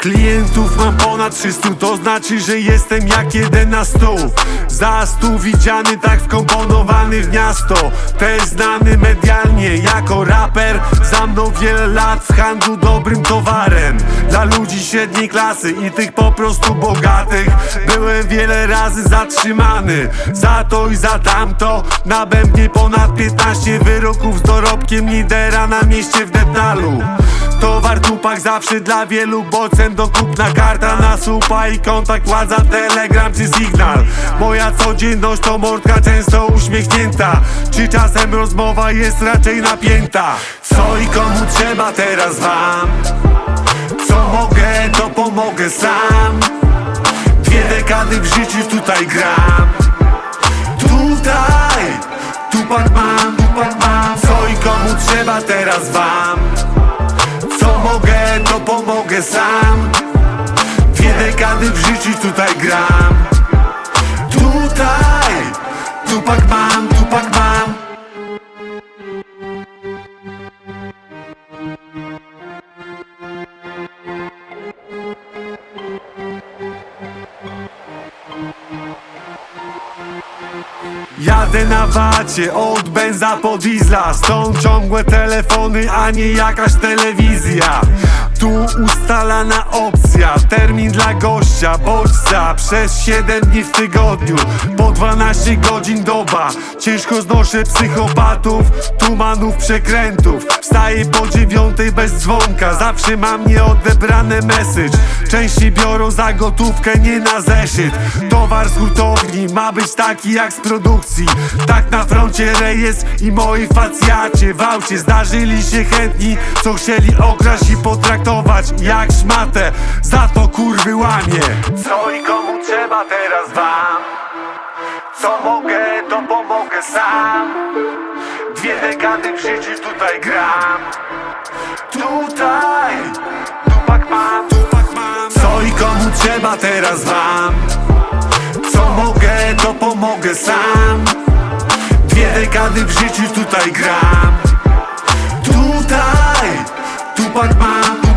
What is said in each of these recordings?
Klientów mam ponad 300, to znaczy, że jestem jak jeden na stu Za stu widziany, tak wkomponowany w miasto. Też znany medialnie jako raper. Za mną wiele lat w handlu dobrym towarem. Dla ludzi średniej klasy i tych po prostu bogatych. Byłem wiele razy zatrzymany. Za to i za tamto. Na bębnie ponad 15 wyroków z dorobkiem lidera na mieście w Detnalu. Towar tupak zawsze dla wielu bocem do kupna. Karta na supa i kontakt władza telegram czy signal Moja codzienność to mordka często uśmiechnięta. Czy czasem rozmowa jest raczej napięta? Co i komu trzeba teraz wam? Co mogę to pomogę sam. Dwie dekady w życiu tutaj gram. Tutaj Tupak mam, tupak mam. Co i komu trzeba teraz wam? Co mogę, to pomogę sam. Dwie dekady w życiu tutaj gram Tupak mam, tupak mam. Jadę na wacie, od benza po diesla. Stąd ciągłe telefony, a nie jakaś telewizja ustalana opcja, termin dla gościa Bodźca, przez 7 dni w tygodniu Po 12 godzin doba. Ciężko znoszę psychopatów, tumanów, przekrętów. Wstaję po dziewiątej bez dzwonka. Zawsze mam nieodebrane message. Częściej biorą za gotówkę, nie na zeszyt. Towar z hurtowni ma być taki jak z produkcji. Tak na froncie rejestr i moi facjacie. W aucie zdarzyli się chętni, co chcieli okraść i potraktować jak szmatę Za to kurwy łamie. Co i komu trzeba teraz wam? Co mogę, to pomogę sam. Dwie dekady w życiu tutaj gram. Tutaj Tupak mam, tupak mam. Co i komu trzeba teraz wam? Co mogę, to pomogę sam. Dwie dekady w życiu tutaj gram. Tutaj tupak mam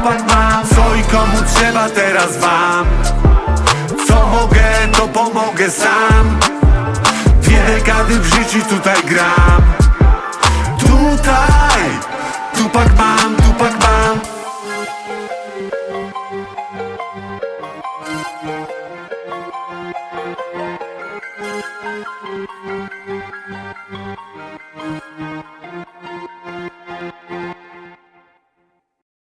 teraz wam. Co mogę, to pomogę sam. Dwie dekady w życiu tutaj gram. Tutaj Tupak mam, tupak mam. Thank